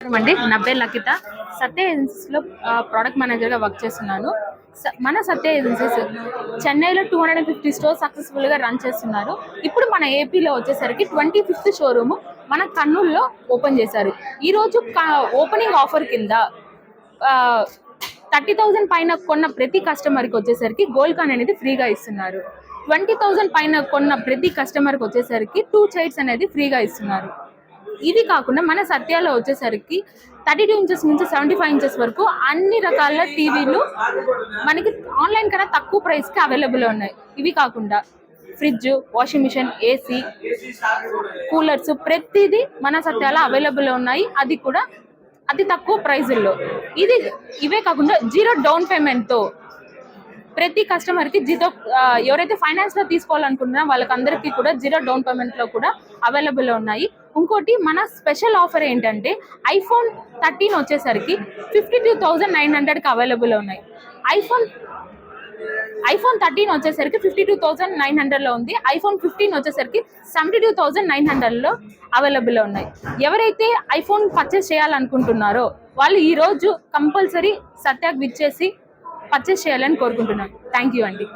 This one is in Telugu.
అండి. నా పేరు లకిత. సత్య ఏజెన్సీస్లో ప్రోడక్ట్ మేనేజర్గా వర్క్ చేస్తున్నాను. మన సత్య ఏజెన్సీస్ చెన్నైలో two hundred and fifty store సక్సెస్ఫుల్గా రన్ చేస్తున్నారు. ఇప్పుడు మన ఏపీలో వచ్చేసరికి ట్వంటీ ఫిఫ్త్ షోరూమ్ మన కర్నూలులో ఓపెన్ చేశారు. ఈరోజు ఓపెనింగ్ ఆఫర్ కింద థర్టీ థౌజండ్ పైన కొన్న ప్రతి కస్టమర్కి వచ్చేసరికి గోల్డ్ కాన్ అనేది ఫ్రీగా ఇస్తున్నారు. ట్వంటీ థౌజండ్ పైన కొన్న ప్రతి కస్టమర్కి వచ్చేసరికి టూ చైర్స్ అనేది ఫ్రీగా ఇస్తున్నారు. ఇది కాకుండా మన సత్యాలో వచ్చేసరికి థర్టీ టూ ఇంచెస్ నుంచి సెవెంటీ ఫైవ్ ఇంచెస్ వరకు అన్ని రకాల టీవీలు మనకి ఆన్లైన్ కన్నా తక్కువ ప్రైస్కి అవైలబుల్ ఉన్నాయి. ఇవి కాకుండా fridge washing machine AC coolers ప్రతిదీ మన సత్యాలో అవైలబుల్ ఉన్నాయి. అది కూడా అతి తక్కువ ప్రైజుల్లో ఇది ఇవే కాకుండా జీరో డౌన్ పేమెంట్తో ప్రతి కస్టమర్కి జీరో ఎవరైతే ఫైనాన్స్లో తీసుకోవాలనుకుంటున్నా వాళ్ళకందరికీ కూడా జీరో డౌన్ పేమెంట్లో కూడా అవైలబుల్ ఉన్నాయి. ఇంకోటి మన స్పెషల్ ఆఫర్ ఏంటంటే ఐఫోన్ థర్టీన్ వచ్చేసరికి ఫిఫ్టీ టూ థౌజండ్ నైన్ హండ్రెడ్కి అవైలబుల్ ఉన్నాయి. ఐఫోన్ ఐఫోన్ థర్టీన్ వచ్చేసరికి ఫిఫ్టీ టూ థౌసండ్ నైన్ హండ్రెడ్లో ఉంది. ఐఫోన్ ఫిఫ్టీన్ వచ్చేసరికి సెవెంటీ టూ థౌసండ్ నైన్ హండ్రెడ్లో అవైలబుల్లో ఉన్నాయి. ఎవరైతే ఐఫోన్ పర్చేస్ చేయాలనుకుంటున్నారో వాళ్ళు ఈరోజు కంపల్సరీ సత్యాకి విచ్చేసి పర్చేస్ చేయాలని కోరుకుంటున్నాను. థ్యాంక్ యూ అండి.